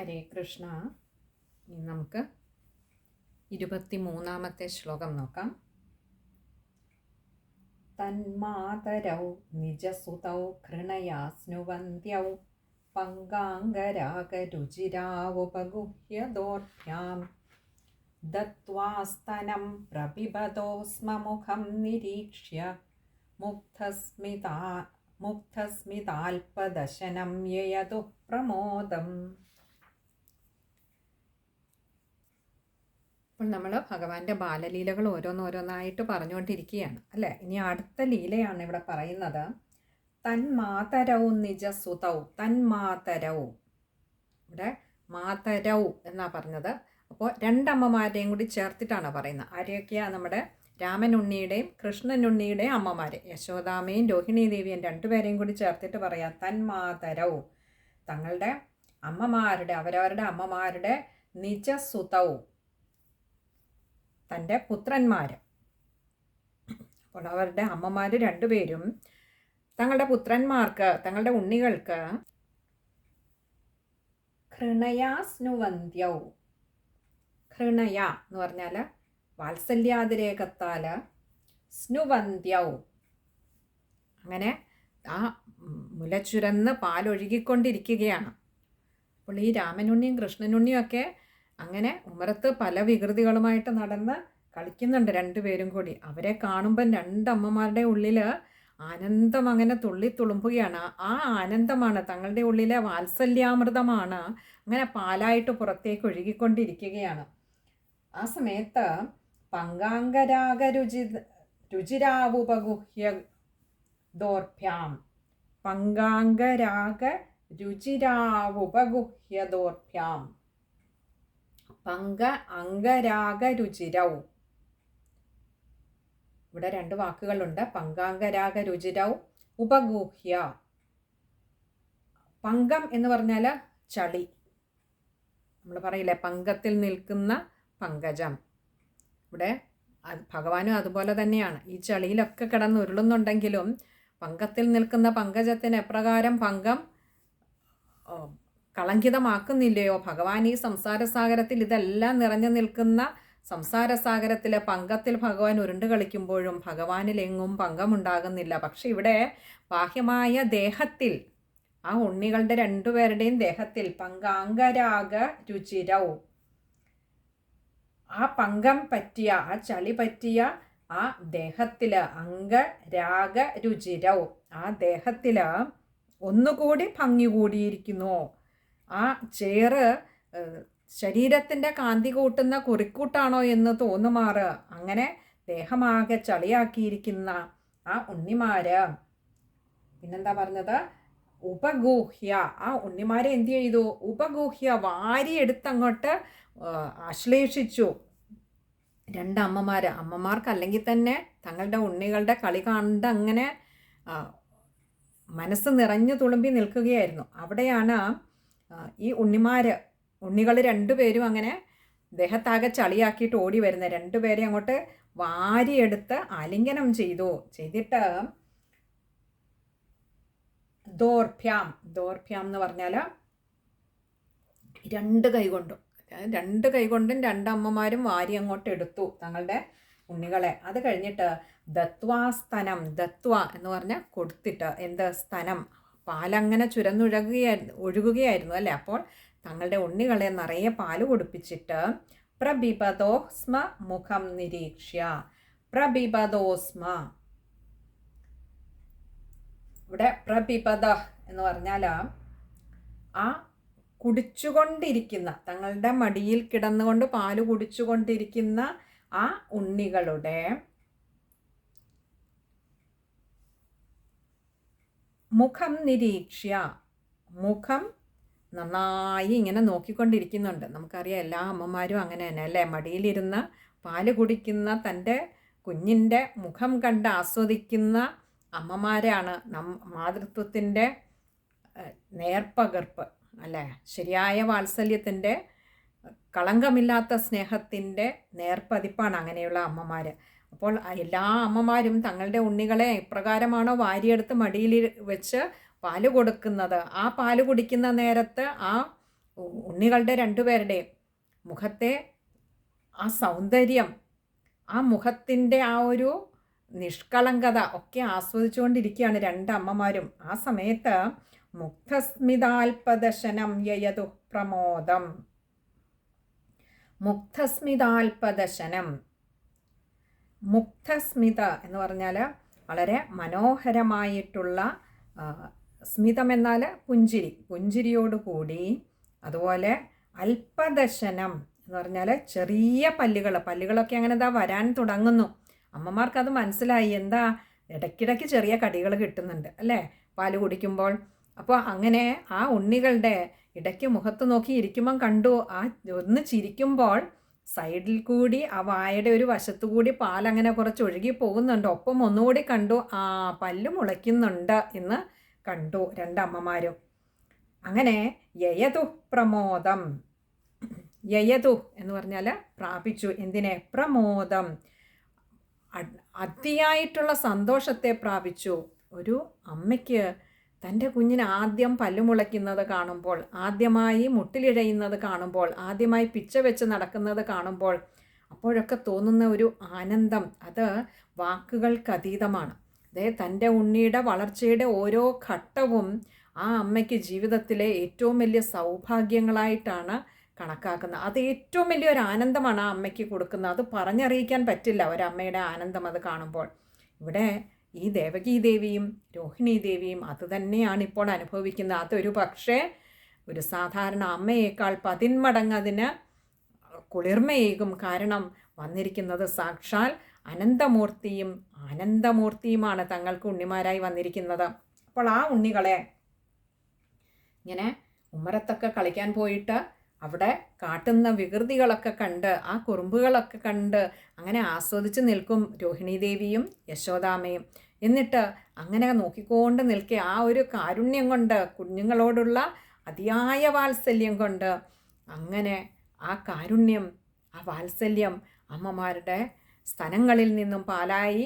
ഹരേ കൃഷ്ണ. ഇനി നമുക്ക് ഇരുപത്തി മൂന്നാമത്തെ ശ്ലോകം നോക്കാം. തന്മാതരൗ നിജസുതൗ ഘൃണയാ സ്നുവന്ത്യൗ പങ്കാംഗരാഗരുചിരാവുപഗുഹ്യദോർഭ്യാം ദത്വാസ്തനം പ്രപിബതോ സ്മ മുഖം നിരീക്ഷ്യ. മുഗ്ധസ്മിതാ മുഗ്ധസ്മിതാൽപദശനം യയതു പ്രമോദം. അപ്പോൾ നമ്മൾ ഭഗവാന്റെ ബാലലീലകൾ ഓരോന്നോരോന്നായിട്ട് പറഞ്ഞുകൊണ്ടിരിക്കുകയാണ് അല്ലേ? ഇനി അടുത്ത ലീലയാണ് ഇവിടെ പറയുന്നത്. തൻ തന്മാതരൗ നിജസുതൗ തന്മാതരൗ ഇവിടെ മാതരൗ എന്നാണ് പറഞ്ഞത്. അപ്പോൾ രണ്ടമ്മമാരെയും കൂടി ചേർത്തിട്ടാണ് പറയുന്നത്. ആരെയൊക്കെയാണ് നമ്മുടെ രാമനുണ്ണിയുടെയും കൃഷ്ണനുണ്ണിയുടെയും അമ്മമാർ യശോദാമയും രോഹിണി ദേവിയും രണ്ടുപേരെയും കൂടി ചേർത്തിട്ട് പറയാം തന്മാതരൗ തങ്ങളുടെ അമ്മമാരുടെ അവരവരുടെ അമ്മമാരുടെ നിജസുതൗ തന്റെ പുത്രന്മാർ അപ്പോൾ അവരുടെ അമ്മമാർ രണ്ടുപേരും തങ്ങളുടെ പുത്രന്മാർക്ക് തങ്ങളുടെ ഉണ്ണികൾക്ക് ഹൃണയാസ്നുവന്ധ്യൗ ഹൃണയ എന്ന് പറഞ്ഞാൽ വാത്സല്യാതിരേകത്താൽ സ്നുവന്ത്യൗ അങ്ങനെ ആ മുലച്ചുരന്ന് പാലൊഴുകിക്കൊണ്ടിരിക്കുകയാണ്. അപ്പോൾ ഈ രാമനുണ്ണിയും കൃഷ്ണനുണ്ണിയും ഒക്കെ അങ്ങനെ ഉമരത്ത് പല വികൃതികളുമായിട്ട് നടന്ന് കളിക്കുന്നുണ്ട് രണ്ടുപേരും കൂടി. അവരെ കാണുമ്പം രണ്ടമ്മമാരുടെ ഉള്ളിൽ ആനന്ദം അങ്ങനെ തുള്ളി തുളുമ്പുകയാണ്. ആ ആനന്ദമാണ് തങ്ങളുടെ ഉള്ളിലെ വാത്സല്യാമൃതമാണ് അങ്ങനെ പാലായിട്ട് പുറത്തേക്ക് ഒഴുകിക്കൊണ്ടിരിക്കുകയാണ്. ആ സമയത്ത് പങ്കാംഗരാഗരുചി രുചിരാവുപഗുഹ്യ ദോർഭ്യാം പങ്കാംഗരാഗ രുചിരാവുപഗുഹ്യദോർഭ്യാം. പങ്ക അംഗരാഗരുചിരൗ ഇവിടെ രണ്ട് വാക്കുകളുണ്ട്. പങ്കാംഗരാഗരുചിരൗ ഉപഗൂഹ്യ. പങ്കം എന്ന് പറഞ്ഞാൽ ചളി. നമ്മൾ പറയില്ലേ പങ്കത്തിൽ നിൽക്കുന്ന പങ്കജം. ഇവിടെ ഭഗവാനും അതുപോലെ തന്നെയാണ്. ഈ ചളിയിലൊക്കെ കിടന്ന് ഉരുളുന്നുണ്ടെങ്കിലും പങ്കത്തിൽ നിൽക്കുന്ന പങ്കജത്തിന് എപ്രകാരം പങ്കം കളങ്കിതമാക്കുന്നില്ലയോ? ഭഗവാൻ ഈ സംസാരസാഗരത്തിൽ ഇതെല്ലാം നിറഞ്ഞു നിൽക്കുന്ന സംസാരസാഗരത്തിലെ പങ്കത്തിൽ ഭഗവാൻ ഉരുണ്ട് കളിക്കുമ്പോഴും ഭഗവാനിൽ എങ്ങും പങ്കമുണ്ടാകുന്നില്ല. പക്ഷെ ഇവിടെ ബാഹ്യമായ ദേഹത്തിൽ ആ ഉണ്ണികളുടെ രണ്ടുപേരുടെയും ദേഹത്തിൽ പങ്കാംഗരാഗ രുചിരൗ ആ പങ്കം പറ്റിയ ആ ചളി പറ്റിയ ആ ദേഹത്തിൽ അംഗരാഗ രുചിരൗ ആ ദേഹത്തിൽ ഒന്നുകൂടി ഭംഗി കൂടിയിരിക്കുന്നു. ആ ചേറ് ശരീരത്തിന്റെ കാന്തി കൂട്ടുന്ന കുറിക്കൂട്ടാണോ എന്ന് തോന്നുമാറ്. അങ്ങനെ ദേഹമാകെ ചളിയാക്കിയിരിക്കുന്ന ആ ഉണ്ണിമാര് പിന്നെന്താ പറഞ്ഞത്? ഉപഗൂഹ്യ. ആ ഉണ്ണിമാരെ എന്ത് ചെയ്തു? ഉപഗൂഹ്യ വാരിയെടുത്തങ്ങോട്ട് ആശ്ലേഷിച്ചു. രണ്ടമ്മമാർ അമ്മമാർക്ക് അല്ലെങ്കിൽ തന്നെ തങ്ങളുടെ ഉണ്ണികളുടെ കളി കണ്ട് അങ്ങനെ മനസ്സ് നിറഞ്ഞു തുളുമ്പി നിൽക്കുകയായിരുന്നു. അവിടെയാണ് ഈ ഉണ്ണിമാർ ഉണ്ണികൾ രണ്ടുപേരും അങ്ങനെ ദേഹത്താകെ ചളിയാക്കിയിട്ട് ഓടി വരുന്ന. രണ്ടുപേരെ അങ്ങോട്ട് വാരിയെടുത്ത് ആലിംഗനം ചെയ്തു. ചെയ്തിട്ട് ദോർഭ്യാം ദോർഭ്യാം എന്ന് പറഞ്ഞാൽ രണ്ട് കൈ കൊണ്ടും രണ്ട് കൈ കൊണ്ടും രണ്ടമ്മമാരും വാരി അങ്ങോട്ട് എടുത്തു തങ്ങളുടെ ഉണ്ണികളെ. അത് കഴിഞ്ഞിട്ട് ദത്വാ ദത്വാസ്തനം ദത്വ എന്ന് പറഞ്ഞാൽ കൊടുത്തിട്ട് എന്ത്? സ്തനം. പാലങ്ങനെ ചുരന്നുഴകുകയായിരുന്നു ഒഴുകുകയായിരുന്നു അല്ലേ? അപ്പോൾ തങ്ങളുടെ ഉണ്ണികളെ നിറയെ പാൽ കുടിപ്പിച്ചിട്ട് പ്രബിപദോസ്മ മുഖം നിരീക്ഷ്യ. പ്രബിപദോസ്മ ഇവിടെ പ്രബിപദ എന്ന് പറഞ്ഞാൽ ആ കുടിച്ചുകൊണ്ടിരിക്കുന്ന തങ്ങളുടെ മടിയിൽ കിടന്നുകൊണ്ട് പാൽ കുടിച്ചുകൊണ്ടിരിക്കുന്ന ആ ഉണ്ണികളുടെ മുഖം നിരീക്ഷ്യ. മുഖം നന്നായി ഇങ്ങനെ നോക്കിക്കൊണ്ടിരിക്കുന്നുണ്ട്. നമുക്കറിയാം എല്ലാ അമ്മമാരും അങ്ങനെ തന്നെ അല്ലേ? മടിയിലിരുന്ന് പാൽ കുടിക്കുന്ന തന്റെ കുഞ്ഞിന്റെ മുഖം കണ്ട് ആസ്വദിക്കുന്ന അമ്മമാരാണ് നം മാതൃത്വത്തിന്റെ നേർപ്പകർപ്പ് അല്ലേ? ശരിയായ വാത്സല്യത്തിന്റെ കളങ്കമില്ലാത്ത സ്നേഹത്തിന്റെ നേർപ്പതിപ്പാണ് അങ്ങനെയുള്ള അമ്മമാർ അപ്പോൾ എല്ലാ അമ്മമാരും തങ്ങളുടെ ഉണ്ണികളെ ഇപ്രകാരമാണോ വാരിയെടുത്ത് മടിയിൽ വെച്ച് പാൽ കൊടുക്കുന്നത്. ആ പാൽ കുടിക്കുന്ന നേരത്ത് ആ ഉണ്ണികളുടെ രണ്ടുപേരുടെ മുഖത്തെ ആ സൗന്ദര്യം ആ മുഖത്തിന്റെ ആ ഒരു നിഷ്കളങ്കത ഒക്കെ ആസ്വദിച്ചുകൊണ്ടിരിക്കുകയാണ് രണ്ട് അമ്മമാരും. ആ സമയത്ത് മുക്തസ്മിതാൽപദശനം യയതു പ്രമോദം മുക്തസ്മിതാൽപദശനം. മുക്തസ്മിത എന്ന് പറഞ്ഞാൽ വളരെ മനോഹരമായിട്ടുള്ള സ്മിതം എന്നാൽ പുഞ്ചിരി. പുഞ്ചിരിയോടുകൂടി അതുപോലെ അല്പദശനം എന്ന് പറഞ്ഞാൽ ചെറിയ പല്ലുകൾ പല്ലുകളൊക്കെ അങ്ങനെ എന്താ വരാൻ തുടങ്ങുന്നു. അമ്മമാർക്കത് മനസ്സിലായി. എന്താ ഇടയ്ക്കിടയ്ക്ക് ചെറിയ കടികൾ കിട്ടുന്നുണ്ട് അല്ലേ? പാൽ കുടിക്കുമ്പോൾ. അപ്പോൾ അങ്ങനെ ആ ഉണ്ണികളുടെ ഇടയ്ക്ക് മുഖത്ത് നോക്കി ഇരിക്കുമ്പം കണ്ടു. ആ ഒന്ന് ചിരിക്കുമ്പോൾ സൈഡിൽ കൂടി ആ വായയുടെ ഒരു വശത്തു കൂടി പാലങ്ങനെ കുറച്ച് ഒഴുകി പോകുന്നുണ്ട്. ഒപ്പം ഒന്നുകൂടി കണ്ടു ആ പല്ല് മുളയ്ക്കുന്നുണ്ട് എന്ന് കണ്ടു രണ്ടമ്മമാരും. അങ്ങനെ യയതു പ്രമോദം. യയതു എന്ന് പറഞ്ഞാൽ പ്രാപിച്ചു. എന്തിനെ? പ്രമോദം. അതിയായിട്ടുള്ള സന്തോഷത്തെ പ്രാപിച്ചു. ഒരു അമ്മയ്ക്ക് തന്റെ കുഞ്ഞിന് ആദ്യം പല്ലുമുളയ്ക്കുന്നത് കാണുമ്പോൾ ആദ്യമായി മുട്ടിലിഴയുന്നത് കാണുമ്പോൾ ആദ്യമായി പിച്ച വെച്ച് നടക്കുന്നത് കാണുമ്പോൾ അപ്പോഴൊക്കെ തോന്നുന്ന ഒരു ആനന്ദം. അത് വാക്കുകൾക്കതീതമാണ് അതേ തന്റെ ഉണ്ണിയുടെ വളർച്ചയുടെ ഓരോ ഘട്ടവും ആ അമ്മയ്ക്ക് ജീവിതത്തിലെ ഏറ്റവും വലിയ സൗഭാഗ്യങ്ങളായിട്ടാണ് കണക്കാക്കുന്നത്. അത് ഏറ്റവും വലിയൊരു ആനന്ദമാണ് ആ അമ്മയ്ക്ക് കൊടുക്കുന്നത്. അത് പറഞ്ഞറിയിക്കാൻ പറ്റില്ല ഒരമ്മയുടെ ആനന്ദം അത് കാണുമ്പോൾ. ഇവിടെ ഈ ദേവകീ ദേവിയും രോഹിണി ദേവിയും അത് തന്നെയാണ് ഇപ്പോൾ അനുഭവിക്കുന്നത്. അതൊരു പക്ഷേ ഒരു സാധാരണ അമ്മയേക്കാൾ പതിന്മടങ്ങ് അതിന് കുളിർമയേകും കാരണം വന്നിരിക്കുന്നത്. സാക്ഷാൽ അനന്തമൂർത്തിയും ആനന്ദമൂർത്തിയുമാണ് തങ്ങൾക്ക് ഉണ്ണിമാരായി വന്നിരിക്കുന്നത്. അപ്പോൾ ആ ഉണ്ണികളെ ഇങ്ങനെ ഉമ്മരത്തൊക്കെ കളിക്കാൻ പോയിട്ട് അവിടെ കാട്ടുന്ന വികൃതികളൊക്കെ കണ്ട് ആ കുറുമ്പുകളൊക്കെ കണ്ട് അങ്ങനെ ആസ്വദിച്ച് നിൽക്കും രോഹിണി ദേവിയും യശോദാമയും എന്നിട്ട് അങ്ങനെ നോക്കിക്കൊണ്ട് നിൽക്കെ ആ ഒരു കാരുണ്യം കൊണ്ട് കുഞ്ഞുങ്ങളോടുള്ള അതിയായ വാത്സല്യം കൊണ്ട് അങ്ങനെ ആ കാരുണ്യം ആ വാത്സല്യം അമ്മമാരുടെ സ്ഥലങ്ങളിൽ നിന്നും പാലായി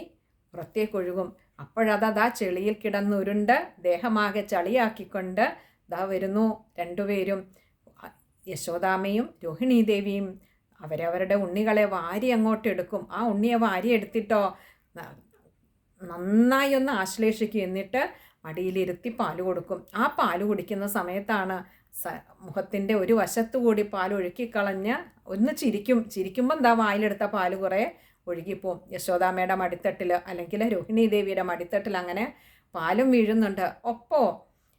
പുറത്തേക്കൊഴുകും അപ്പോഴതാ ചെളിയിൽ കിടന്നുരുണ്ട് ദേഹമാകെ ചളിയാക്കിക്കൊണ്ട് ദാ വരുന്നു രണ്ടുപേരും. യശോദാമയും രോഹിണി ദേവിയും അവരവരുടെ ഉണ്ണികളെ വാരി അങ്ങോട്ട് എടുക്കും. ആ ഉണ്ണിയെ വാരി എടുത്തിട്ടോ നന്നായി ഒന്ന് ആശ്ലേഷിക്കും. എന്നിട്ട് മടിയിലിരുത്തി പാൽ കൊടുക്കും. ആ പാൽ കുടിക്കുന്ന സമയത്താണ് സ മുഖത്തിന്റെ ഒരു വശത്തു കൂടി പാൽ ഒഴുക്കിക്കളഞ്ഞ് ഒന്ന് ചിരിക്കും. ചിരിക്കുമ്പോൾ എന്താ വായിലെടുത്ത പാൽ കുറേ ഒഴുകിപ്പോവും. യശോദാമ്മയുടെ മടിത്തട്ടിൽ അല്ലെങ്കിൽ രോഹിണി ദേവിയുടെ മടിത്തട്ടിൽ അങ്ങനെ പാലും വീഴുന്നുണ്ട്. ഒപ്പോ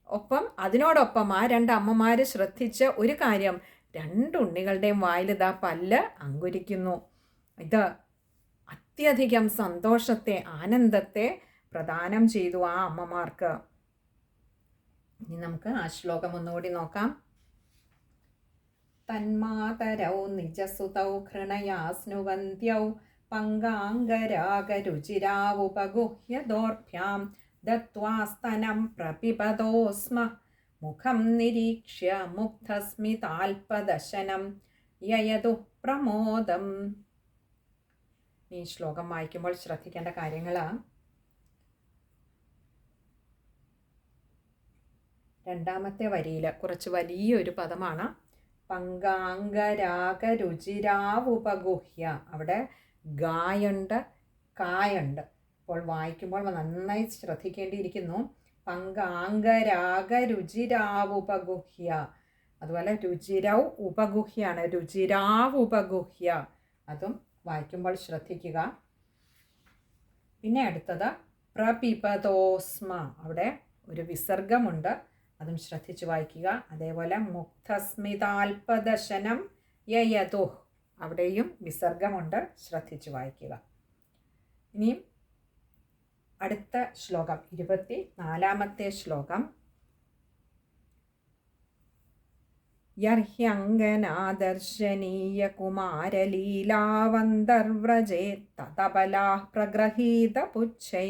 ഒപ്പം അതിനോടൊപ്പം ആ രണ്ട് അമ്മമാർ ശ്രദ്ധിച്ച ഒരു കാര്യം രണ്ട് ഉണ്ണികളുടെയും വായിലിതാ പല്ല് അങ്കുരിക്കുന്നു. ഇത് അത്യധികം സന്തോഷത്തെ ആനന്ദത്തെ പ്രദാനം ചെയ്തു ആ അമ്മമാർക്ക്. ഇനി നമുക്ക് ആ ശ്ലോകം ഒന്നുകൂടി നോക്കാം. തന്മാതരൗ നിജസുതൗ ഹൃണയാസ്നുവന്ത്യൗ പങ്കാംഗരാഗരുചിരാവുപഗുഹ്യദോർഭ്യാം ദത്വാസ്തനം പ്രപിപതോ സ്മ മുഖം നിരീക്ഷ്യ മുഗ്ധസ്മിതാൽപദശനം യയതു പ്രമോദം. ഈ ശ്ലോകം വായിക്കുമ്പോൾ ശ്രദ്ധിക്കേണ്ട കാര്യങ്ങൾ രണ്ടാമത്തെ വരിയിൽ കുറച്ച് വലിയൊരു പദമാണ്. പങ്കാംഗരാഗരുചിരാവുപഗുഹ്യ. അവിടെ ഗായുണ്ട് കായുണ്ട്. അപ്പോൾ വായിക്കുമ്പോൾ നന്നായി ശ്രദ്ധിക്കേണ്ടിയിരിക്കുന്നു. പങ്കാംഗരാഗ രുചിരാവ് ഉപഗുഹ്യ. അതുപോലെ രുചിരൗ ഉപഗുഹ്യാണ്. രുചിരാവ് ഉപഗുഹ്യ. അതും വായിക്കുമ്പോൾ ശ്രദ്ധിക്കുക. പിന്നെ അടുത്തത് പ്രപിപതോസ്മ അവിടെ ഒരു വിസർഗമുണ്ട്. അതും ശ്രദ്ധിച്ച് വായിക്കുക. അതേപോലെ മുക്തസ്മിതാൽപദശനം യയതു അവിടെയും വിസർഗമുണ്ട്. ശ്രദ്ധിച്ച് വായിക്കുക. ഇനിയും അടുത്ത ശ്ലോകം ഇരുപത്തി നാലാമത്തെ ശ്ലോകം. യർഹ്യങ്കനാദർശനീയകുമാരലീലാവന്തർവ്രജേ പ്രഗ്രഹീത പുച്ഛൈ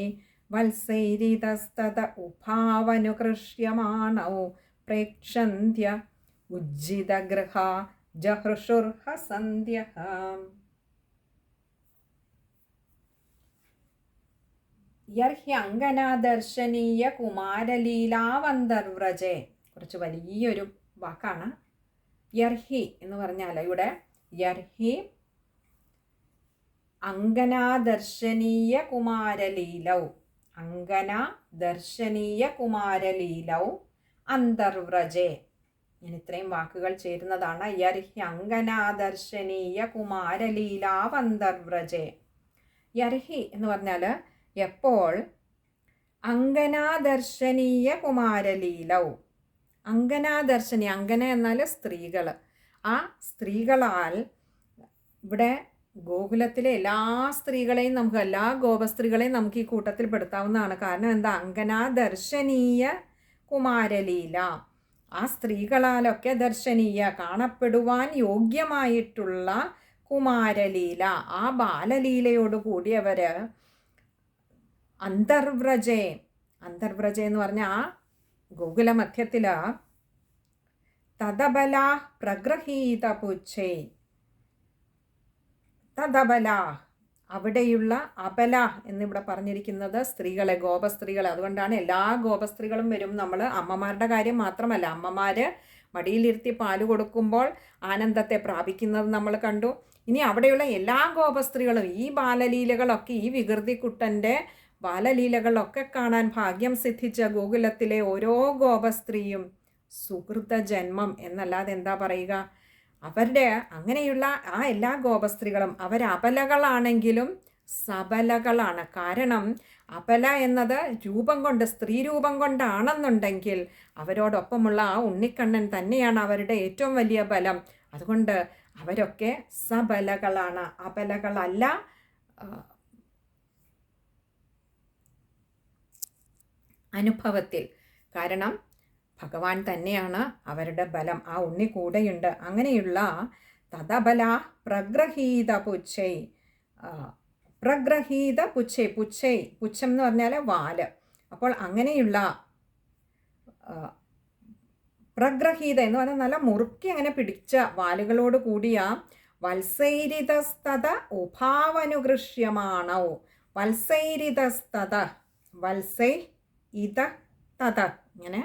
വത്സൈരിതസ്തത ഉഭാവനുകൃഷ്യമാണൗ പ്രേക്ഷന്ത്യ ഉജ്ജിതഗൃഹ ജഹൃഷുർഹസന്ധ്യഃ യർഹ്യങ്കനാദർശനീയ കുമാരലീലാവന്തർവ്രജേ. കുറച്ച് വലിയൊരു വാക്കാണ്. യർഹി എന്ന് പറഞ്ഞാൽ ഇവിടെ യർഹി അങ്കനാദർശനീയ കുമാരലീലൗ. അങ്കന ദർശനീയ കുമാരലീലൗ അന്തർവ്രജേ. ഞാൻ ഇത്രയും വാക്കുകൾ ചേരുന്നതാണ് യർഹി അങ്കനാദർശനീയ കുമാരലീലാവന്തർവ്രജേ. യർഹി എന്ന് പറഞ്ഞാൽ എപ്പോൾ? അങ്കനാദർശനീയ കുമാരലീലൗ. അങ്കനാദർശനി അങ്കന എന്നാൽ സ്ത്രീകൾ ആ സ്ത്രീകളാൽ ഇവിടെ ഗോകുലത്തിലെ എല്ലാ സ്ത്രീകളെയും നമുക്ക് എല്ലാ ഗോപസ്ത്രീകളെയും നമുക്ക് ഈ കൂട്ടത്തിൽ പെടുത്താവുന്നതാണ്. കാരണം എന്താ? അങ്കനാദർശനീയ കുമാരലീല. ആ സ്ത്രീകളാലൊക്കെ ദർശനീയ കാണപ്പെടുവാൻ യോഗ്യമായിട്ടുള്ള കുമാരലീല. ആ ബാലലീലയോട് കൂടിയവർ അന്തർവ്രജേ. അന്തർവ്രജ എന്ന് പറഞ്ഞാൽ ഗോകുല മധ്യത്തിൽ തദബല പ്രഗ്രഹീത പുച്ഛേ തദബല. അവിടെയുള്ള അബല എന്നിവിടെ പറഞ്ഞിരിക്കുന്നത് സ്ത്രീകളെ ഗോപസ്ത്രീകളെ. അതുകൊണ്ടാണ് എല്ലാ ഗോപസ്ത്രീകളും വരും നമ്മൾ അമ്മമാരുടെ കാര്യം മാത്രമല്ല അമ്മമാർ മടിയിലിരുത്തി പാൽ കൊടുക്കുമ്പോൾ ആനന്ദത്തെ പ്രാപിക്കുന്നത് നമ്മൾ കണ്ടു. ഇനി അവിടെയുള്ള എല്ലാ ഗോപസ്ത്രീകളും ഈ ബാലലീലകളൊക്കെ ഈ വികൃതിക്കുട്ടന്റെ ബാലലീലകളൊക്കെ കാണാൻ ഭാഗ്യം സിദ്ധിച്ച ഗോകുലത്തിലെ ഓരോ ഗോപസ്ത്രീയും സുഹൃത ജന്മം എന്നല്ലാതെ എന്താ പറയുക? അവരുടെ അങ്ങനെയുള്ള ആ എല്ലാ ഗോപസ്ത്രീകളും അപലകളാണെങ്കിലും സബലകളാണ്. കാരണം അപല എന്നത് രൂപം കൊണ്ട് സ്ത്രീ രൂപം കൊണ്ടാണെന്നുണ്ടെങ്കിൽ അവരോടൊപ്പമുള്ള ആ ഉണ്ണിക്കണ്ണൻ തന്നെയാണ് അവരുടെ ഏറ്റവും വലിയ ബലം. അതുകൊണ്ട് അവരൊക്കെ സബലകളാണ്. അപലകളല്ല അനുഭവത്തിൽ. കാരണം ഭഗവാൻ തന്നെയാണ് അവരുടെ ബലം. ആ ഉണ്ണി കൂടെയുണ്ട്. അങ്ങനെയുള്ള തഥബല പ്രഗ്രഹീത പുച്ഛൈ പ്രഗ്രഹീത പുച്ഛൈ പുച്ഛൈ പുച്ഛം എന്ന് പറഞ്ഞാൽ വാൽ. അപ്പോൾ അങ്ങനെയുള്ള പ്രഗ്രഹീത എന്ന് പറഞ്ഞാൽ നല്ല മുറുക്കി അങ്ങനെ പിടിച്ച വാലുകളോട് കൂടിയ വത്സൈരിതസ്തത ഉഭാവനുകൃഷ്യമാണോ വത്സൈരിതസ്തത വത്സൈ ഇത തത. ഇങ്ങനെ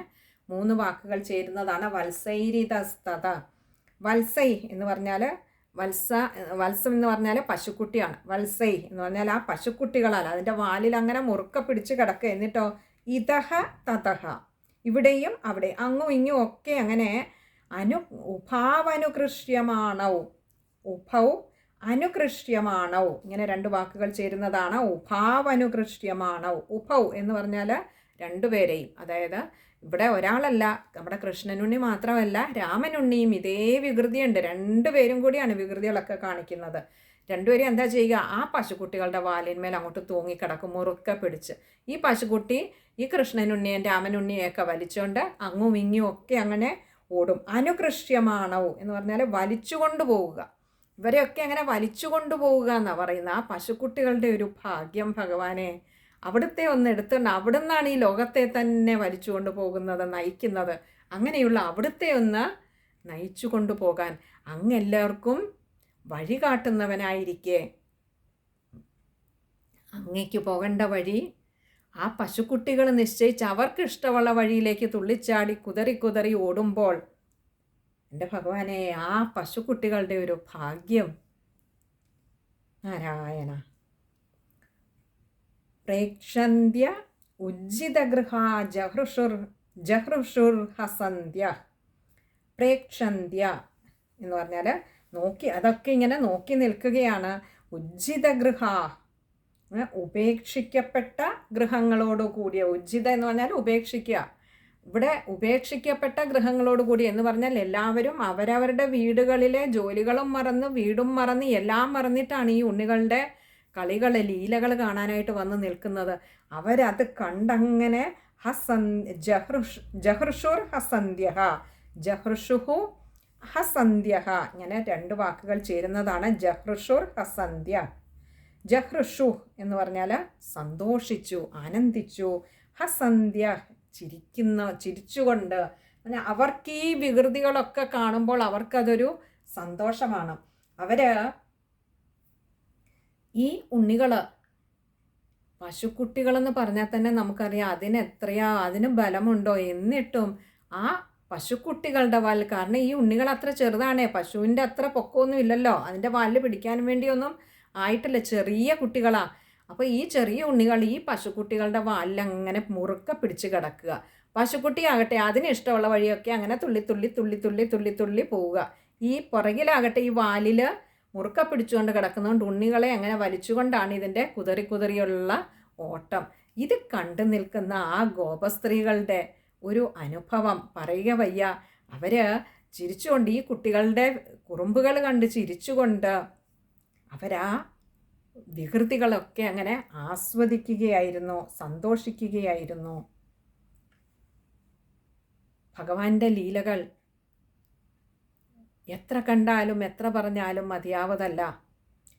മൂന്ന് വാക്കുകൾ ചേരുന്നതാണ്. വത്സൈരിതസ്തത. വത്സൈ എന്ന് പറഞ്ഞാൽ വത്സ വത്സം എന്ന് പറഞ്ഞാൽ പശുക്കുട്ടിയാണ്. വത്സൈ എന്ന് പറഞ്ഞാൽ ആ പശുക്കുട്ടികളാൽ അതിന്റെ വാലിൽ അങ്ങനെ മുറുക്ക പിടിച്ച് കിടക്കുക എന്നിട്ടോ? ഇതഹ തതഹ. ഇവിടെയും അവിടെ അങ്ങും ഇങ്ങും ഒക്കെ അങ്ങനെ അനു ഉഭാവനുകൃഷ്യമാണൗ ഉഭൗ അനുകൃഷ്യമാണൗ ഇങ്ങനെ രണ്ട് വാക്കുകൾ ചേരുന്നതാണ്. ഉഭാവനുകൃഷ്യമാണൗ ഉഭൗ എന്ന് പറഞ്ഞാൽ രണ്ടുപേരെയും. അതായത് ഇവിടെ ഒരാളല്ല നമ്മുടെ കൃഷ്ണനുണ്ണി മാത്രമല്ല രാമനുണ്ണിയും ഇതേ വികൃതിയുണ്ട്. രണ്ടുപേരും കൂടിയാണ് വികൃതികളൊക്കെ കാണിക്കുന്നത്. രണ്ടുപേരും എന്താ ചെയ്യുക? ആ പശുക്കുട്ടികളുടെ വാലിന്മേൽ അങ്ങോട്ട് തൂങ്ങിക്കിടക്കും മുറുക്കെ പിടിച്ച്. ഈ പശുക്കുട്ടി ഈ കൃഷ്ണനുണ്ണിയും രാമനുണ്ണിയൊക്കെ വലിച്ചുകൊണ്ട് അങ്ങും ഇങ്ങും ഒക്കെ അങ്ങനെ ഓടും. അനുകൃഷ്യമാണോ എന്ന് പറഞ്ഞാൽ വലിച്ചു കൊണ്ടുപോവുക ഇവരെയൊക്കെ അങ്ങനെ വലിച്ചു കൊണ്ടുപോവുക എന്നാണ് പറയുന്നത്. ആ പശുക്കുട്ടികളുടെ ഒരു ഭാഗ്യം ഭഗവാനെ. അവിടുത്തെ ഒന്ന് എടുത്തുകൊണ്ട് അവിടെ നിന്നാണ് ഈ ലോകത്തെ തന്നെ വലിച്ചു കൊണ്ടുപോകുന്നത് നയിക്കുന്നത്. അങ്ങനെയുള്ള അവിടുത്തെ ഒന്ന് നയിച്ചു കൊണ്ടുപോകാൻ അങ്ങെല്ലാവർക്കും വഴി കാട്ടുന്നവനായിരിക്കെ. അങ്ങേക്ക് പോകേണ്ട വഴി ആ പശുക്കുട്ടികൾ നിശ്ചയിച്ച് അവർക്ക് ഇഷ്ടമുള്ള വഴിയിലേക്ക് തുള്ളിച്ചാടി കുതറി കുതറി ഓടുമ്പോൾ എന്റെ ഭഗവാനെ ആ പശുക്കുട്ടികളുടെ ഒരു ഭാഗ്യം. നാരായണ. പ്രേക്ഷന്ത്യ ഉജ്ജിതഗൃഹ ജഹൃഷുർ ജഹൃഷുർ ഹസന്ത്യ. പ്രേക്ഷന്ത്യ എന്ന് പറഞ്ഞാൽ നോക്കി അതൊക്കെ ഇങ്ങനെ നോക്കി നിൽക്കുകയാണ്. ഉജ്ജിതഗൃഹ ഉപേക്ഷിക്കപ്പെട്ട ഗൃഹങ്ങളോട് കൂടിയ ഉജ്ജിത എന്ന് പറഞ്ഞാൽ ഉപേക്ഷിക്കുക. ഇവിടെ ഉപേക്ഷിക്കപ്പെട്ട ഗൃഹങ്ങളോട് കൂടി എന്ന് പറഞ്ഞാൽ എല്ലാവരും അവരവരുടെ വീടുകളിലെ ജോലികളും മറന്ന് വീടും മറന്ന് എല്ലാം മറന്നിട്ടാണ് ഈ ഉണ്ണികളുടെ കളികൾ ലീലകൾ കാണാനായിട്ട് വന്ന് നിൽക്കുന്നത്. അവരത് കണ്ടങ്ങനെ ഹസൻ ജഹൃഷ് ജഹൃഷുർ ഹസന്ധ്യ ജഹൃഷുഹു ഹസന്ധ്യ ഇങ്ങനെ രണ്ട് വാക്കുകൾ ചേരുന്നതാണ് ജഹൃഷുർ ഹസന്ധ്യ. ജഹൃഷു എന്ന് പറഞ്ഞാൽ സന്തോഷിച്ചു ആനന്ദിച്ചു ഹസന്ധ്യ ചിരിക്കുന്ന ചിരിച്ചുകൊണ്ട്. അവർക്ക് ഈ വികൃതികളൊക്കെ കാണുമ്പോൾ അവർക്കതൊരു സന്തോഷമാണ്. അവർ ഈ ഉണ്ണികൾ പശുക്കുട്ടികളെന്ന് പറഞ്ഞാൽ തന്നെ നമുക്കറിയാം അതിന് എത്രയാ അതിന് ബലമുണ്ടോ എന്നിട്ടും ആ പശുക്കുട്ടികളുടെ വാൽ കാരണം ഈ ഉണ്ണികൾ അത്ര ചെറുതാണേ പശുവിന്റെ അത്ര പൊക്കമൊന്നും ഇല്ലല്ലോ അതിന്റെ വാലിൽ പിടിക്കാൻ വേണ്ടിയൊന്നും ആയിട്ടില്ല ചെറിയ കുട്ടികളാണ് അപ്പോൾ ഈ ചെറിയ ഉണ്ണികൾ ഈ പശുക്കുട്ടികളുടെ വാലിൽ അങ്ങനെ മുറുക്ക പിടിച്ച് കിടക്കുക. പശുക്കുട്ടി ആകട്ടെ അതിന് ഇഷ്ടമുള്ള വഴിയൊക്കെ അങ്ങനെ തുള്ളി തുള്ളി തുള്ളി തുള്ളി തുള്ളി തുള്ളി പോവുക. ഈ പുറകിലാകട്ടെ ഈ വാലിൽ മുറുക്ക പിടിച്ചുകൊണ്ട് കിടക്കുന്നതുകൊണ്ട് ഉണ്ണികളെ അങ്ങനെ വലിച്ചുകൊണ്ടാണ് ഇതിന്റെ കുതറി കുതറിയുള്ള ഓട്ടം. ഇത് കണ്ടു നിൽക്കുന്ന ആ ഗോപസ്ത്രീകളുടെ ഒരു അനുഭവം. പറയുക വയ്യ അവർ ചിരിച്ചുകൊണ്ട് ഈ കുട്ടികളുടെ കുറുമ്പുകൾ കണ്ട് ചിരിച്ചുകൊണ്ട് അവരാ വികൃതികളൊക്കെ അങ്ങനെ ആസ്വദിക്കുകയായിരുന്നു സന്തോഷിക്കുകയായിരുന്നു. ഭഗവാന്റെ ലീലകൾ എത്ര കണ്ടാലും എത്ര പറഞ്ഞാലും മതിയാവതല്ല.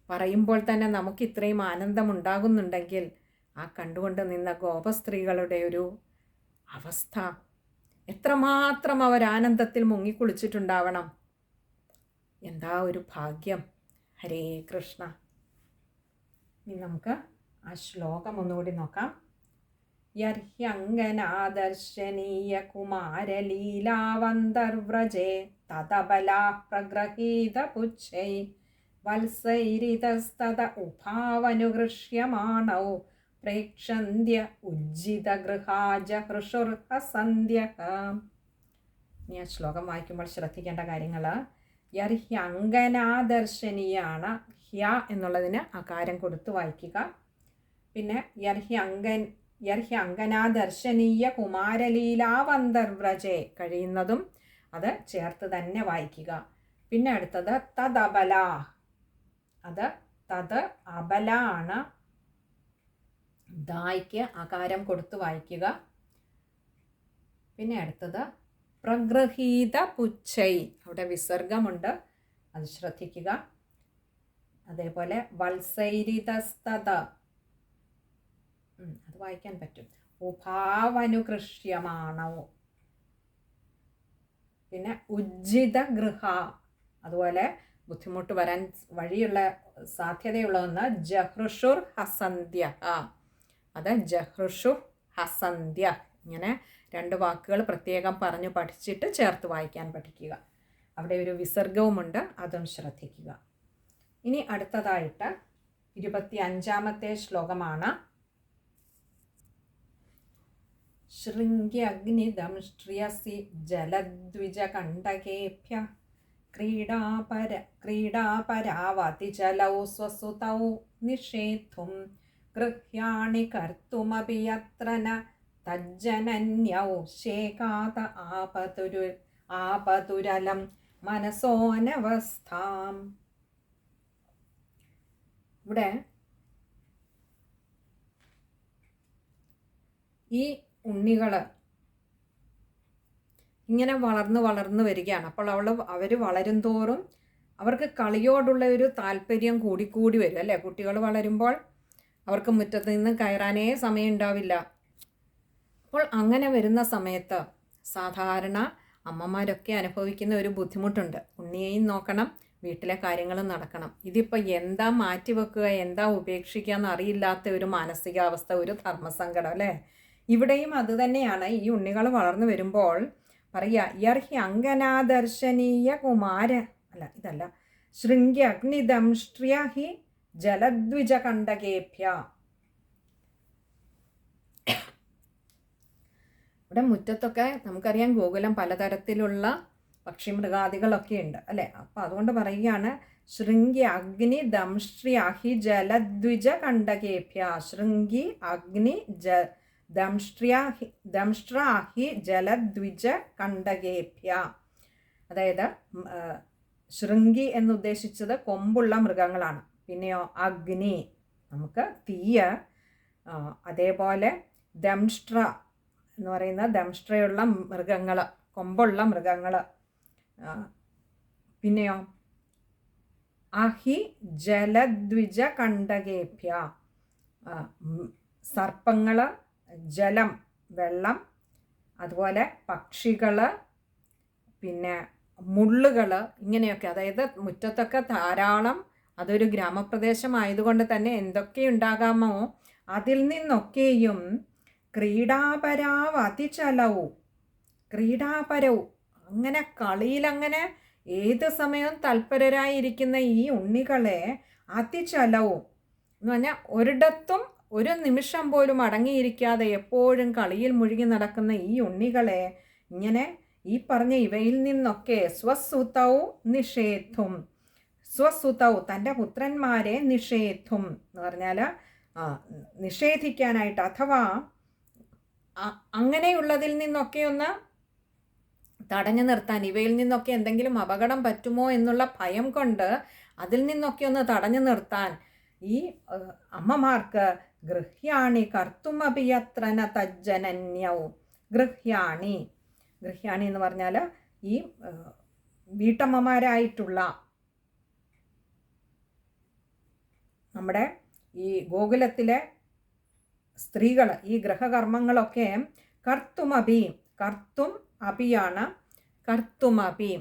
പറയുമ്പോൾ തന്നെ നമുക്ക് ഇത്രയും ആനന്ദമുണ്ടാകുന്നുണ്ടെങ്കിൽ ആ കണ്ടുകൊണ്ട് നിന്ന ഗോപസ്ത്രീകളുടെ ഒരു അവസ്ഥ എത്രമാത്രം അവർ ആനന്ദത്തിൽ മുങ്ങിക്കുളിച്ചിട്ടുണ്ടാവണം. എന്താ ഒരു ഭാഗ്യം. ഹരേ കൃഷ്ണ. ഇനി നമുക്ക് ആ ശ്ലോകം ഒന്നുകൂടി നോക്കാം. യർഹ്യങ്കനാദർശനീയ കുമാരലീലാവന്തർവ്രജേ തതബലാ പ്രഗ്രഹീതപുച്ഛൈ വത്സൈരിതസ്തത ഉഭാവനുഗൃഷ്യമാണൗ പ്രേക്ഷന്ത്യ ഉജ്ജിതഗൃഹാജ ഹൃഷുർഹസന്ധ്യ ഇനി ആ ശ്ലോകം വായിക്കുമ്പോൾ ശ്രദ്ധിക്കേണ്ട കാര്യങ്ങൾ. യർഹ്യ അങ്കനാദർശനീയാണ് ഹ്യ എന്നുള്ളതിന് അകാരം കൊടുത്ത് വായിക്കുക. പിന്നെ യർഹ്യങ്കൻ യർഹ്യങ്കനാദർശനീയ കുമാരലീലാവന്തർവ്രജെ കഴിയുന്നതും അത് ചേർത്ത് തന്നെ വായിക്കുക. പിന്നെ അടുത്തത് തദബല. അത് തത് അബല ആണ് ദായ്ക്ക് അകാരം കൊടുത്ത് വായിക്കുക. പിന്നെ അടുത്തത് പ്രഗൃഹീത പുച്ഛൈ. അവിടെ വിസർഗമുണ്ട്. അത് ശ്രദ്ധിക്കുക. അതേപോലെ വത്സൈരിതസ്തത അത് വായിക്കാൻ പറ്റും. ഉഭാവനുകൃഷ്യമാണോ? പിന്നെ ഉജ്ജിത ഗൃഹ അതുപോലെ ബുദ്ധിമുട്ട് വരാൻ വഴിയുള്ള സാധ്യതയുള്ള ഒന്ന് ജഹൃഷുർ ഹസന്ധ്യ. അത് ജഹൃഷു ഹസന്ധ്യ. ഇങ്ങനെ രണ്ട് വാക്കുകൾ പ്രത്യേകം പറഞ്ഞു പഠിച്ചിട്ട് ചേർത്ത് വായിക്കാൻ പഠിക്കുക. അവിടെ ഒരു വിസർഗവുമുണ്ട് അതും ശ്രദ്ധിക്കുക. ഇനി അടുത്തതായിട്ട് ഇരുപത്തി അഞ്ചാമത്തെ ശ്ലോകമാണ് ശൃംഗ്യഗ്നിദംഷ്ട്രിയസി ജലദ്വിജകണ്ടകേഭ്യ ക്രീഡാപര ക്രീഡാപരാവതിജലൗ സ്വസുതൗ നിഷേധും. ഗൃഹ്യാണി കർത്തുമപി യത്ര ന തജ്ജനന്യൗ ശേകാത ആപതുരു ആപതുരലം മനസോനവസ്ഥാം. ഇവിടെ ഈ ഉണ്ണികൾ ഇങ്ങനെ വളർന്ന് വളർന്ന് വരികയാണ്. അപ്പോൾ അവൾ അവർ വളരും തോറും അവർക്ക് കളിയോടുള്ള ഒരു താല്പര്യം കൂടിക്കൂടി വരും അല്ലേ? കുട്ടികൾ വളരുമ്പോൾ അവർക്ക് മുറ്റത്ത് നിന്ന് കയറാനേ സമയം ഉണ്ടാവില്ല. അപ്പോൾ അങ്ങനെ വരുന്ന സമയത്ത് സാധാരണ അമ്മമാരൊക്കെ അനുഭവിക്കുന്ന ഒരു ബുദ്ധിമുട്ടുണ്ട്. ഉണ്ണിയെയും നോക്കണം വീട്ടിലെ കാര്യങ്ങളും നടക്കണം. ഇതിപ്പോൾ എന്താ മാറ്റിവെക്കുക എന്താ ഉപേക്ഷിക്കുക എന്നറിയില്ലാത്ത ഒരു മാനസികാവസ്ഥ ഒരു ധർമ്മസങ്കടം അല്ലേ? ഇവിടെയും അതുതന്നെയാണ് ഈ ഉണ്ണികൾ വളർന്നു വരുമ്പോൾ പറയുക യർഹി അങ്കനാദർശനീയ കുമാര അല്ല ഇതല്ല. ശൃംഗ്യ അഗ്നിദംഷ്ട്രിയ ഹി ജലദ്വിജ കണ്ടകേഭ്യ. ഇവിടെ മുറ്റത്തൊക്കെ നമുക്കറിയാം ഗോകുലം പലതരത്തിലുള്ള പക്ഷി മൃഗാദികളൊക്കെ ഉണ്ട് അല്ലേ? അപ്പോൾ അതുകൊണ്ട് പറയുകയാണ് ശൃംഗി അഗ്നി ദംഷ്ട്രി അഹി ജലദ്വിജ കണ്ടകേഭ്യ. ശൃംഗി അഗ്നി ജ ദംഷ്ട്രാഹി ജലദ്വിജ കണ്ടകേഭ്യ. അതായത് ശൃംഗി എന്നുദ്ദേശിച്ചത് കൊമ്പുള്ള മൃഗങ്ങളാണ്. പിന്നെയോ അഗ്നി നമുക്ക് തീയ അതേപോലെ ദംഷ്ട്ര എന്ന് പറയുന്ന ദംഷ്ട്രയുള്ള മൃഗങ്ങൾ കൊമ്പുള്ള മൃഗങ്ങൾ പിന്നെയോ അഹി ജലദ്വിജ കണ്ടകേഭ്യ സർപ്പങ്ങൾ ജലം വെള്ളം അതുപോലെ പക്ഷികൾ പിന്നെ മുള്ളുകൾ ഇങ്ങനെയൊക്കെ. അതായത് മുറ്റത്തൊക്കെ ധാരാളം അതൊരു ഗ്രാമപ്രദേശമായതുകൊണ്ട് തന്നെ എന്തൊക്കെ ഉണ്ടാകാമോ അതിൽ നിന്നൊക്കെയും ക്രീഡാപരാവ് അതിചലവും ക്രീഡാപരവും അങ്ങനെ കളിയിലങ്ങനെ ഏത് സമയവും തൽപരരായിരിക്കുന്ന ഈ ഉണ്ണികളെ അതിചലവും എന്ന് പറഞ്ഞാൽ ഒരിടത്തും ഒരു നിമിഷം പോലും അടങ്ങിയിരിക്കാതെ എപ്പോഴും കളിയിൽ മുഴുകി നടക്കുന്ന ഈ ഉണ്ണികളെ ഇങ്ങനെ ഈ പറഞ്ഞ ഇവയിൽ നിന്നൊക്കെ സ്വസുതൗ നിഷേധും. സ്വസുതൗ തന്റെ പുത്രന്മാരെ നിഷേധും എന്ന് പറഞ്ഞാൽ നിഷേധിക്കാനായിട്ട് അഥവാ അങ്ങനെയുള്ളതിൽ നിന്നൊക്കെ ഒന്ന് തടഞ്ഞു നിർത്താൻ ഇവയിൽ നിന്നൊക്കെ എന്തെങ്കിലും അപകടം പറ്റുമോ എന്നുള്ള ഭയം കൊണ്ട് അതിൽ നിന്നൊക്കെ ഒന്ന് തടഞ്ഞു നിർത്താൻ ഈ അമ്മമാർക്ക് ഗൃഹ്യാണി കർത്തുമപിയത്രന തജ്ജനന്യവും ഗൃഹ്യാണി. ഗൃഹ്യാണി എന്ന് പറഞ്ഞാൽ ഈ വീട്ടമ്മമാരായിട്ടുള്ള നമ്മുടെ ഈ ഗോകുലത്തിലെ സ്ത്രീകൾ ഈ ഗ്രഹകർമ്മങ്ങളൊക്കെ കർത്തുമപി കർത്തും അപിയാണ് കർത്തുമപി.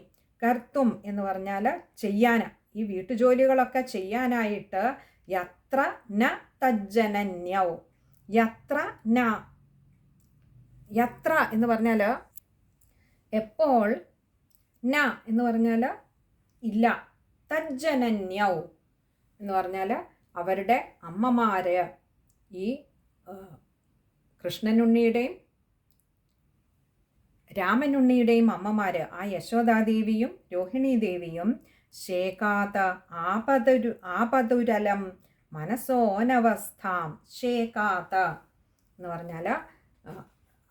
കർത്തും എന്ന് പറഞ്ഞാൽ ചെയ്യാൻ ഈ വീട്ടുജോലികളൊക്കെ ചെയ്യാനായിട്ട് യത്ര ന തജ്ജനന്യൗ. യത്ര ന. യത്ര എന്ന് പറഞ്ഞാൽ എപ്പോൾ ന എന്ന് പറഞ്ഞാൽ ഇല്ല. തജ്ജനന്യൗ എന്ന് പറഞ്ഞാൽ അവരുടെ അമ്മമാര്. ഈ കൃഷ്ണനുണ്ണിയുടെയും രാമനുണ്ണിയുടെയും അമ്മമാര്. ആ യശോദാദേവിയും രോഹിണി ദേവിയും ശേഖാത ആപതുരു ആപതുരലം മനസ്സോനവസ്ഥാം ശേഖാത എന്ന് പറഞ്ഞാൽ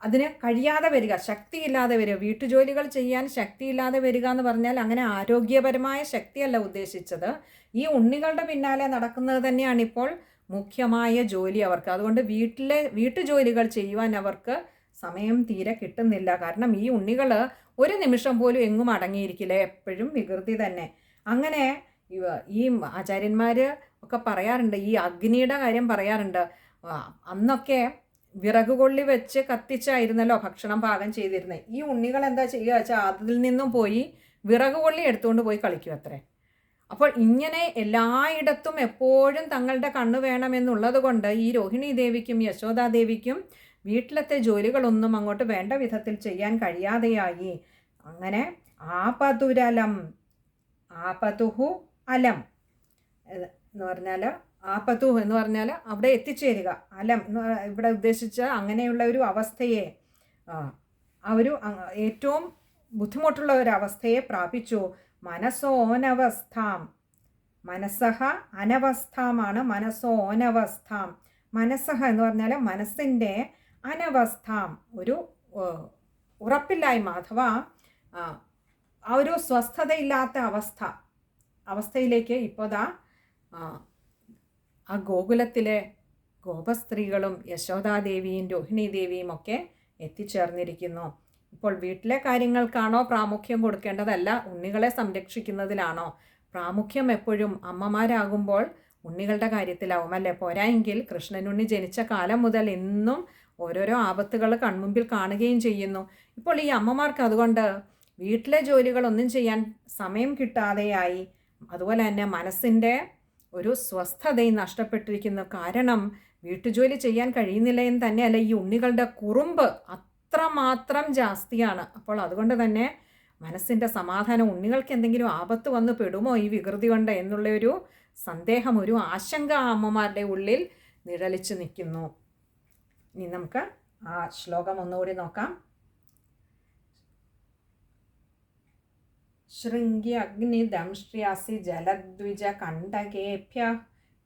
അതിന് കഴിയാതെ വരിക ശക്തിയില്ലാതെ വരിക. വീട്ടുജോലികൾ ചെയ്യാൻ ശക്തിയില്ലാതെ വരിക എന്ന് പറഞ്ഞാൽ അങ്ങനെ ആരോഗ്യപരമായ ശക്തിയല്ല ഉദ്ദേശിച്ചത്. ഈ ഉണ്ണികളുടെ പിന്നാലെ നടക്കുന്നത് തന്നെയാണ് ഇപ്പോൾ മുഖ്യമായ ജോലി അവർക്ക്. അതുകൊണ്ട് വീട്ടിലെ വീട്ടുജോലികൾ ചെയ്യുവാൻ അവർക്ക് സമയം തീരെ കിട്ടുന്നില്ല. കാരണം ഈ ഉണ്ണികൾ ഒരു നിമിഷം പോലും എങ്ങും അടങ്ങിയിരിക്കില്ല. എപ്പോഴും വികൃതി തന്നെ. അങ്ങനെ ഈ ആചാര്യന്മാർ ഒക്കെ പറയാറുണ്ട് ഈ അഗ്നിയുടെ കാര്യം പറയാറുണ്ട്. അന്നൊക്കെ വിറക് കൊള്ളി വെച്ച് കത്തിച്ചായിരുന്നല്ലോ ഭക്ഷണം പാകം ചെയ്തിരുന്നത് ഈ ഉണ്ണികൾ എന്താ ചെയ്യുക വെച്ചാൽ അതിൽ നിന്നും പോയി വിറക് കൊള്ളി എടുത്തുകൊണ്ട് പോയി കളിക്കും അത്രേ. അപ്പോൾ ഇങ്ങനെ എല്ലായിടത്തും എപ്പോഴും തങ്ങളുടെ കണ്ണ് വേണമെന്നുള്ളത് കൊണ്ട് ഈ രോഹിണി ദേവിക്കും യശോദാദേവിക്കും വീട്ടിലത്തെ ജോലികളൊന്നും അങ്ങോട്ട് വേണ്ട വിധത്തിൽ ചെയ്യാൻ കഴിയാതെയായി. അങ്ങനെ ആപതുരലം ആപതുഹു അലം. എന്ന് പറഞ്ഞാൽ ആപതു എന്ന് പറഞ്ഞാൽ അവിടെ എത്തിച്ചേരുക. അലം എന്ന് ഇവിടെ ഉദ്ദേശിച്ച അങ്ങനെയുള്ള ഒരു അവസ്ഥയെ ആ ഒരു ഏറ്റവും ബുദ്ധിമുട്ടുള്ള ഒരു അവസ്ഥയെ പ്രാപിച്ചു. മനസ്സോനവസ്ഥാം മനസ്സഹ അനവസ്ഥാമാണ് മനസ്സോനവസ്ഥാം മനസ്സഹ എന്ന് പറഞ്ഞാൽ മനസ്സിന്റെ അനവസ്ഥാം. ഒരു ഉറപ്പില്ലായ്മ അഥവാ ആ ഒരു സ്വസ്ഥതയില്ലാത്ത അവസ്ഥ അവസ്ഥയിലേക്ക് ഇപ്പോൾ ദാ ആ ഗോകുലത്തിലെ ഗോപസ്ത്രീകളും യശോദാദേവിയും രോഹിണി ദേവിയും ഒക്കെ എത്തിച്ചേർന്നിരിക്കുന്നു. ഇപ്പോൾ വീട്ടിലെ കാര്യങ്ങൾക്കാണോ പ്രാമുഖ്യം കൊടുക്കേണ്ടതല്ല? ഉണ്ണികളെ സംരക്ഷിക്കുന്നതിലാണോ? പ്രാമുഖ്യം എപ്പോഴും അമ്മമാരാകുമ്പോൾ ഉണ്ണികളുടെ കാര്യത്തിലാവും അല്ലേ? പോരായെങ്കിൽ കൃഷ്ണനുണ്ണി ജനിച്ച കാലം മുതൽ എന്നും ഓരോരോ ആപത്തുകൾ കൺമുമ്പിൽ കാണുകയും ചെയ്യുന്നു. ഇപ്പോൾ ഈ അമ്മമാർക്ക് അതുകൊണ്ട് വീട്ടിലെ ജോലികളൊന്നും ചെയ്യാൻ സമയം കിട്ടാതെയായി. അതുപോലെ തന്നെ മനസ്സിന്റെ ഒരു സ്വസ്ഥതയും നഷ്ടപ്പെട്ടിരിക്കുന്നു കാരണം വീട്ടുജോലി ചെയ്യാൻ കഴിയുന്നില്ല എന്ന് തന്നെയല്ല ഈ ഉണ്ണികളുടെ കുറുമ്പ് അത്രമാത്രം ജാസ്തിയാണ്. അപ്പോൾ അതുകൊണ്ട് തന്നെ മനസ്സിന്റെ സമാധാനം ഉണ്ണികൾക്ക് എന്തെങ്കിലും ആപത്ത് വന്ന് പെടുമോ ഈ വികൃതി കൊണ്ട് എന്നുള്ളൊരു സന്ദേഹം ഒരു ആശങ്ക അമ്മമാരുടെ ഉള്ളിൽ നിഴലിച്ചു നിൽക്കുന്നു. ഇനി നമുക്ക് ആ ശ്ലോകം ഒന്നുകൂടി നോക്കാം. ശൃംഗ്യഗ്നിദംശ്ര്യാസി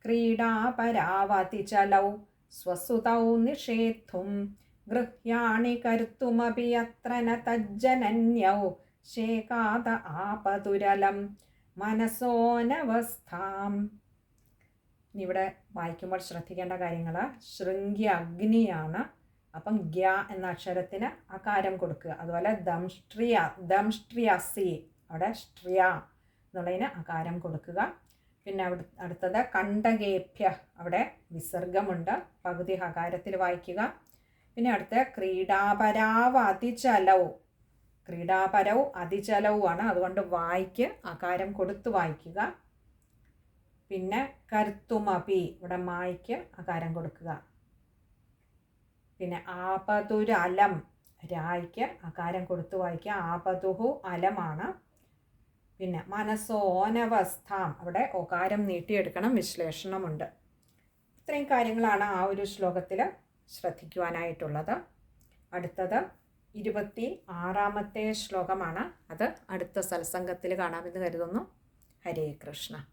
ക്രീഡാപരാവതി ചലൗ സ്വസുതൗ നിഷേദ്ധും ഗൃഹ്യാണി കരുത്തുമപി അത്ര ന തജ്ജനന്യൗ ശേകാത ആപതുരലം മനസോനവസ്ഥാം. ഇവിടെ വായിക്കുമ്പോൾ ശ്രദ്ധിക്കേണ്ട കാര്യങ്ങൾ ശൃംഗ്യ അഗ്നിയാണ്. അപ്പം ഗ്യ എന്ന അക്ഷരത്തിന് അകാരം കൊടുക്കുക. അതുപോലെ ദംഷ്ട്രിയ ദംഷ്ട്രിയസി അവിടെ സ്ട്രിയ എന്നുള്ളതിന് അകാരം കൊടുക്കുക. പിന്നെ അവിടെ അടുത്തത് കണ്ടകേഭ്യ അവിടെ വിസർഗമുണ്ട്. പകുതി ഹകാരത്തിൽ വായിക്കുക. പിന്നെ അടുത്ത ക്രീഡാപരാവ് അതിചലവും ക്രീഡാപരവും അതിചലവുമാണ് അതുകൊണ്ട് വായിക്ക് അകാരം കൊടുത്ത് വായിക്കുക. പിന്നെ കരുത്തുമപി. ഇവിടെ മായ്ക്ക് അകാരം കൊടുക്കുക. പിന്നെ ആപതുരലം. രായ്ക്ക് അകാരം കൊടുത്ത് വായിക്കുക. ആപതുഹു അലമാണ്. പിന്നെ മനസ്സോനവസ്ഥാം. അവിടെ ഒകാരം നീട്ടിയെടുക്കണം വിശ്ലേഷണമുണ്ട്. ഇത്രയും കാര്യങ്ങളാണ് ആ ഒരു ശ്ലോകത്തിൽ ശ്രദ്ധിക്കുവാനായിട്ടുള്ളത്. അടുത്തത് ഇരുപത്തി ആറാമത്തെ ശ്ലോകമാണ്. അത് അടുത്ത സത്സംഗത്തിൽ കാണാമെന്ന് കരുതുന്നു. ഹരേ കൃഷ്ണ.